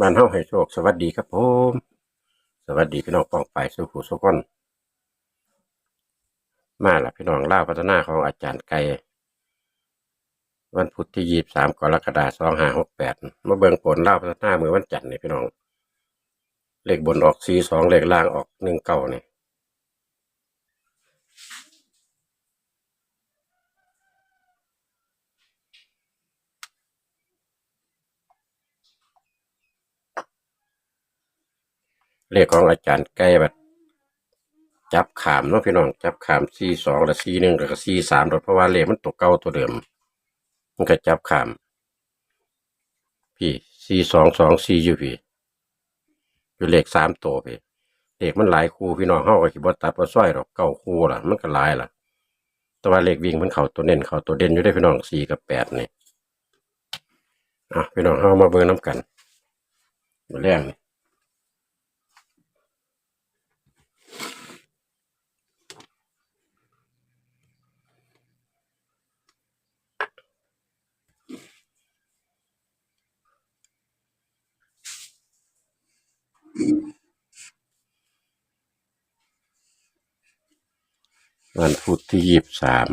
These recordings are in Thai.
บ้านเฮาให้โชค สวัสดีครับผม สวัสดีพี่น้องปองไปสุขุสุขคนมาละพี่น้องล่าพัฒนาของอาจารย์ไก่วันพุธที่ยี่สามกรกฎาคมสองห้าหกแปดมาเบิ่งผลล่าพัฒนาเมื่อวันจันทร์นี่พี่น้องเลขบนออกสี่สองเลขล่างออกหนึ่งเก้านี่ เลขของอาจารย์ไก่แบบจับขามเนาะพี่น้องจับขามสี่สองและสี่หนึ่งแล้วก็สี่สามเพราะว่าเลขมันตัวเก่าตัวเดิม มันก็จับขาม พี่สี่สองสองสี่อยู่พี่อยู่เลขสามตัวพี่เลขมันหลายคู่พี่น้องเฮาก็คิดว่าตัดว่าซ้อยหรอกเก้าคู่ล่ะ มันก็หลายล่ะ แต่ว่าเลขวิ่งมันเข้าตัวเน้นเข้าตัวเด่นอยู่ได้พี่น้องสี่กับแปดนี่อะพี่น้องเฮามาเบิ่งน้ำกันมาแรงนี่ วันพุธที่ยี่สิบสาม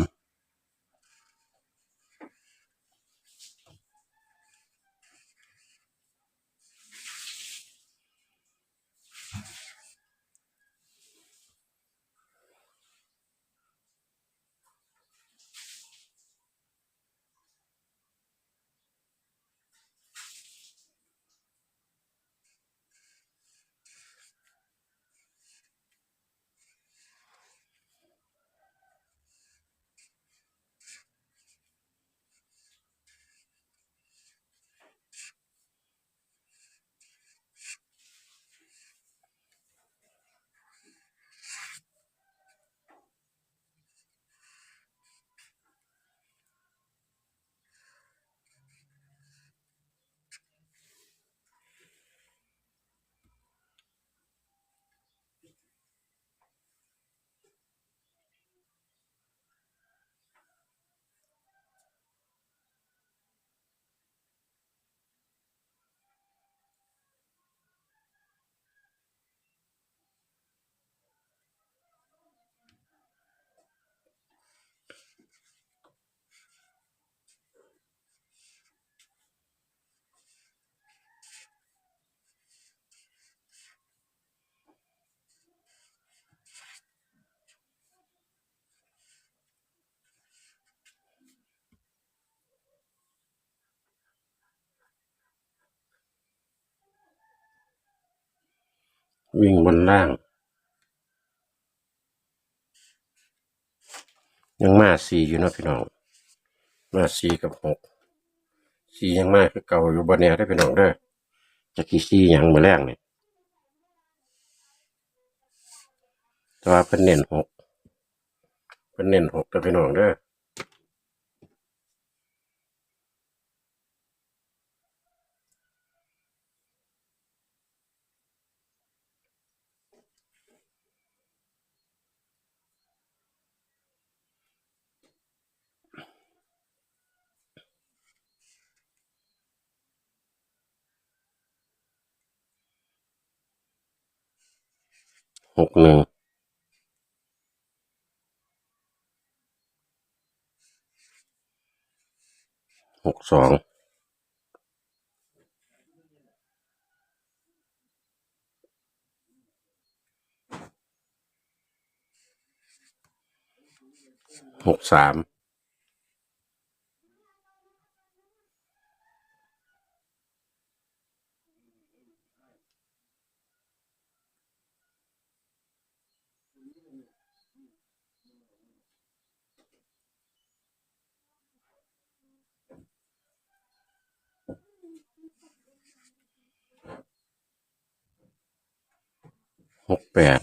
วิ่งบนล่าง ยังมาสี่อยู่นะพี่น้อง มาสี่กับหกสี่ยังมาคือเก่าอยู่บนแนวได้พี่น้องเด้อจะกี่สี่ยังมือแรกนี่แต่ว่าเพิ่นเน้นหกเพิ่นเน้นหกเด้อพี่น้องเด้อ หกหนึ่งหกสองหกสาม หกแปด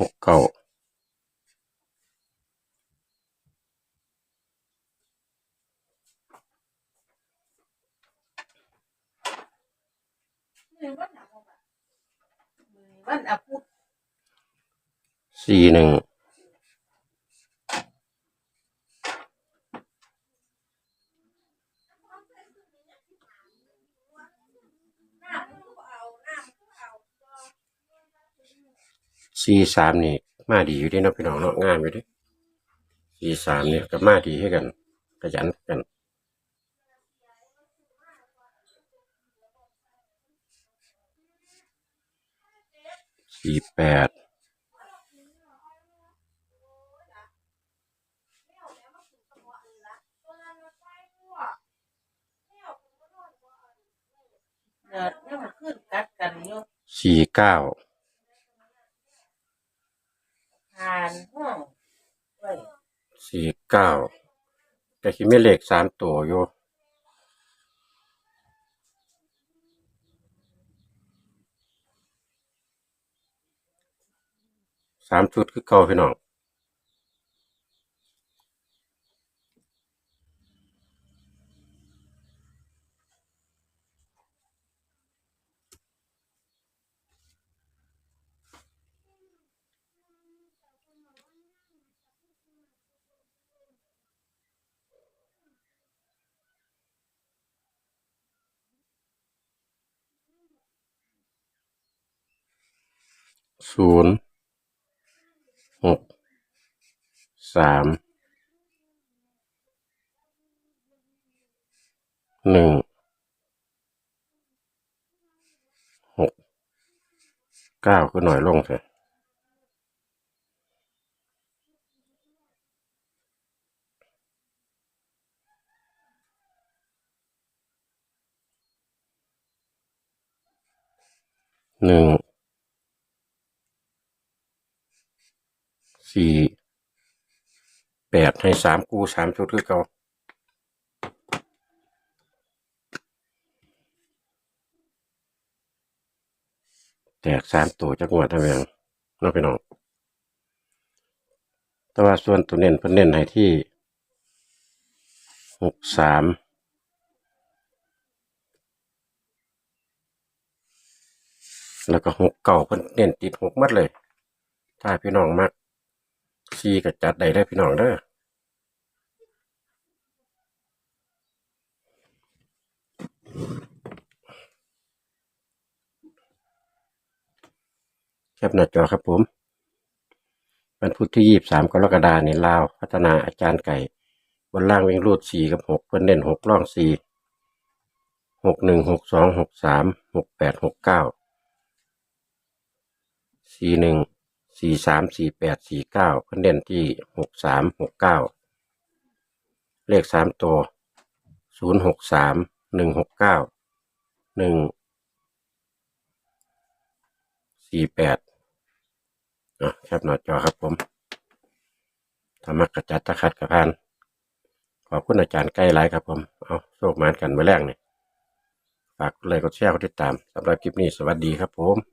หกเก้าวันอาพุธสี่หนึ่ง สี่สามนี่มาดีอยู่เดิเนาะพี่น้องเนาะงามอยู่เดิสี่สามเนี่ยก็มาดีให้กันขยันกันสี่แปดเดือดเนี่ยมันขึ้นกัดกันอยู่สี่เก้า ผ่านห้องไว้ สี่ เก้าแต่คิดไม่เลขสามตัวอยู่สามชุดคือเก่าพี่น้อง ศูนย์หกสามหนึ่งหกเก้าคือหน่อยลงเถอะหนึ่ง สี่แปดให้สามกูสามชุดคือเก่าแตกสามตัวจากงวดทั้งยังน้องพี่น้อง แต่ว่าส่วนตัวเน้นเพิ่นเน้นให้ที่หกสามแล้วก็หกเก่าเพิ่นเน้นติดหกมัดเลย ถ้าพี่น้องมัก ซีก็จัดได้ได้พี่น้องเด้อแคปหน้าจอครับผมวันพุธที่ยี่สามกรกฎาเนี่ยลาว พัฒนาอาจารย์ไก่บนล่างวิ่งรูดสี่กับหกเพิ่นเน้นหกล่องสี่หกหนึ่งหกสองหกสามหกแปดหกเก้าสี่หนึ่ง สี่สามสี่แปดสี่เก้าเพิ่นเน้นที่หกสามหกเก้าเลขสามตัวศูนย์หกสามหนึ่งหกเก้าหนึ่งสี่แปดอะแคปหน้าจอครับผมธรรมะกระจัดตะขัดกระพานขอบคุณอาจารย์ใกล้ไลฟ์ครับผม เอาโชคหมานกันมื่อแรกนี่ยฝากกดไลค์กดแชร์กดติดตามสำหรับคลิปนี้สวัสดีครับผม